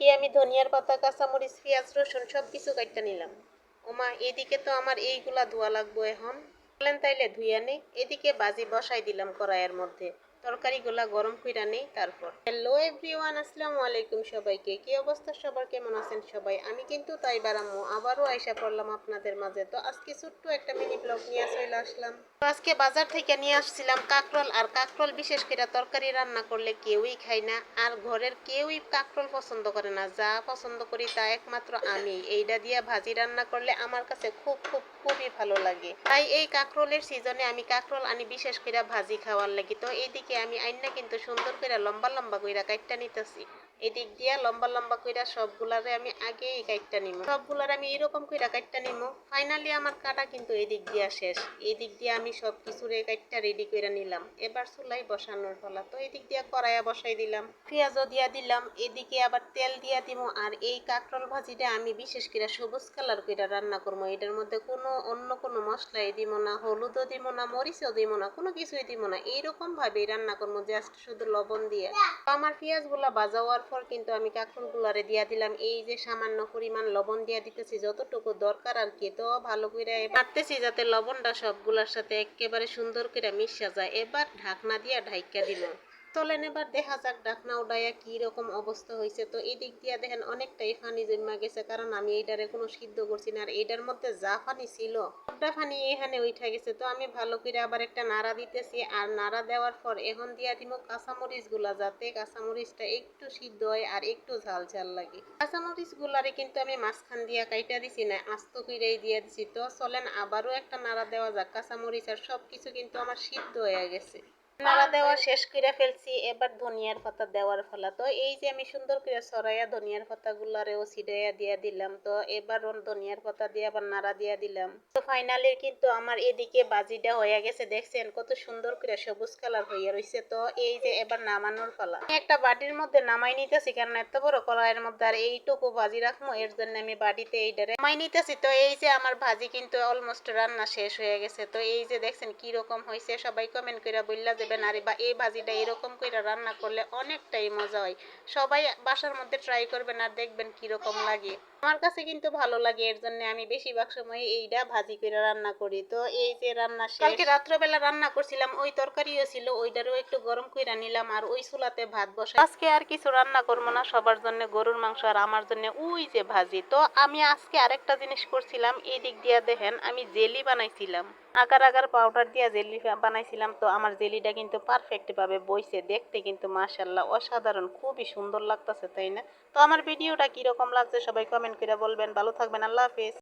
এদিকে আমি ধনিয়ার পাতা, কাঁচামরিচ, পেঁয়াজ, রসুন সব কিছু কাটতে নিলাম। ওমা, এদিকে তো আমার এইগুলা ধোয়া লাগবো এখন। তাইলে ধুইয়া নেই এদিকে বাজি বসাই দিলাম কড়াইয়ের মধ্যে। তরকারিগুলা গরম কইরা নেই, তারপর। হ্যালো এভরিওয়ান আসসালামু আলাইকুম সবাইকে। কি অবস্থা? সবার কেমন আছেন সবাই? আমি কিন্তু তাই বারাম্মু আবারও আইসা পড়লাম আপনাদের মাঝে। তো আজকে ছোট্ট একটা মিনি ব্লগ নিয়ে চলে আসলাম। তো আজকে বাজার থেকে নিয়ে আসছিলাম কাকরোল, আর কাকরোল বিশেষ করে তরকারি রান্না করলে কেউই খায় না, আর ঘরের কেউই কাকরোল পছন্দ করে না। যা পছন্দ করি তা একমাত্র আমি। এইটা দিয়ে ভাজি রান্না করলে আমার কাছে খুব খুব, খুবই ভালো লাগে। তাই এই কাকরোলের সিজনে আমি কাকরোল আনি বিশেষ করে ভাজি খাওয়ার লাগি। তো এইদিকে আমি আইনা কিন্তু সুন্দর করে লম্বা লম্বা কইরা কাটটা নিতেছি। এদিক দিয়া লম্বা লম্বা কইরা সবগুলারে আমি আগেই কাইটটা নিমু। সবগুলার আমি এরকম কইরা কাইটটা নিমু ফাইনালি আমার কাটা কিন্তু এদিক দিয়া শেষ। এদিক দিয়া আমি সব কিছুরে কাইটটা রেডি কইরা নিলাম। এবার চুলাই বসানোর ফলা তো এদিক দিয়া কড়াইয়া বসাই দিলাম, পেঁয়াজও দিয়া দিলাম, এদিকে আবার তেল দিয়া দিমু, আর এই কাকরল ভাজিটা আমি বিশেষ করে সবুজ কালার কইরা রান্না করব এটার মধ্যে কোনো অন্য কোনো মশলাই দিব না, হলুদও দিব না, মরিচও দিব না, কোনো কিছুই দিব না। এইরকম ভাবেই রান্না করব জাস্ট শুধু লবণ দিয়ে। তো আমার পেঁয়াজগুলা ভাজা হওয়ার পর কিন্তু আমি কাঁকরোলগুলারে দিয়া দিলাম। এই যে সামান্য পরিমাণ লবণ দিয়া দিতেছি, যতটুকু দরকার আর কি তো ভালো করে পারতেছি যাতে লবণটা সবগুলার সাথে একেবারে সুন্দর করে মিশা যায়। এবার ঢাকনা দিয়া ঢাইকা দিব চলেন এবার দেখা যাক, ডাকনা উডাইয়া কি রকম অবস্থা হয়েছে তো এই দিক দিয়া দেখেন অনেকটাই ফানি জমা গেছে, কারণ আমি এইটারে কোনো সিদ্ধ করছি না, আর এইটার মধ্যে যা ফানি ছিল, সবটা ফানি এখানে উঠা গেছে। তো আমি ভালো করে আবার একটা নাড়া দিতেছি, আর নাড়া দেওয়ার পর এখন দিয়া দিব কাঁচামরিচগুলা যাতে কাঁচামরিচটা একটু সিদ্ধ হয় আর একটু ঝাল ঝাল লাগে। কাঁচামরিচ গুলারে কিন্তু আমি মাঝখান দিয়া কাইটা দিছি না, আস্ত কইরাই দিয়ে দিছি। তো চলেন আবারও একটা নাড়া দেওয়া যাক, কাঁচামরিচ আর সব কিছু কিন্তু আমার সিদ্ধ হয়ে গেছে। নাড়া দেওয়া শেষ করে ফেলছি, এবার ধনিয়ার পাতা দেওয়ার ফলা। তো এই যে আমি সুন্দর করে সরাইয়া ধনিয়ার পাতা গুলারেও ছিটাইয়া দিয়া দিলাম, তো এবার ধনিয়ার পাতা দিয়ে আবার নাড়া দিয়া দিলাম। তো ফাইনালি কিন্তু আমার এদিকে বাজিটা হয়ে গেছে, দেখছেন? কত সুন্দর করে সবুজ কালার হইয়া রইছে, তো এই যে এবার নামানোর ফলা একটা বাটির মধ্যে নামাই নিতেছি, কারণ এত বড় কলাইয়ের মধ্যে আর এইটুকু ভাজি রাখব, এর জন্য আমি বাড়িতে এইটারে নামাই নিতেছি। তো এই যে আমার ভাজি কিন্তু অলমোস্ট রান্না শেষ হয়ে গেছে, তো এই যে দেখছেন কি রকম হয়েছে সবাই কমেন্ট করে বললা দেবেন আর বা এই ভাজিটা এরকম করে রান্না করলে অনেকটাই মজা হয়। সবাই বাসার মধ্যে ট্রাই করবেন আর দেখবেন কি রকম লাগে। আমার কাছে কিন্তু ভালো লাগে এর জন্য আমি বেশিরভাগ সময় এইটা ভাজি করে রান্না করি। তো এই যে রান্না শেষ। কালকে রাত্রবেলা রান্না করছিলাম ওই তরকারিও ছিল ওইটারও একটু গরম করে নিলাম আর ওই চুলাতে ভাত বসাই। আজকে আর কিছু রান্না করব না সবার জন্য গরুর মাংস আর আমার জন্য ওই যে ভাজি। তো আমি আজকে আরেকটা জিনিস করছিলাম এই দিক দিয়া দেখেন আমি জেলি বানাইছিলাম। আগার আগার পাউডার দিয়া জেলি বানাইছিলাম তো আমার জেলিটা কিন্তু পারফেক্ট ভাবে বইছে, দেখতে কিন্তু মাশাল্লাহ অসাধারণ, খুবই সুন্দর লাগতেছে, তাই না? তো আমার ভিডিওটা কীরকম লাগছে সবাই কমেন্ট করে বলবেন। ভালো থাকবেন, আল্লাহ হাফেজ।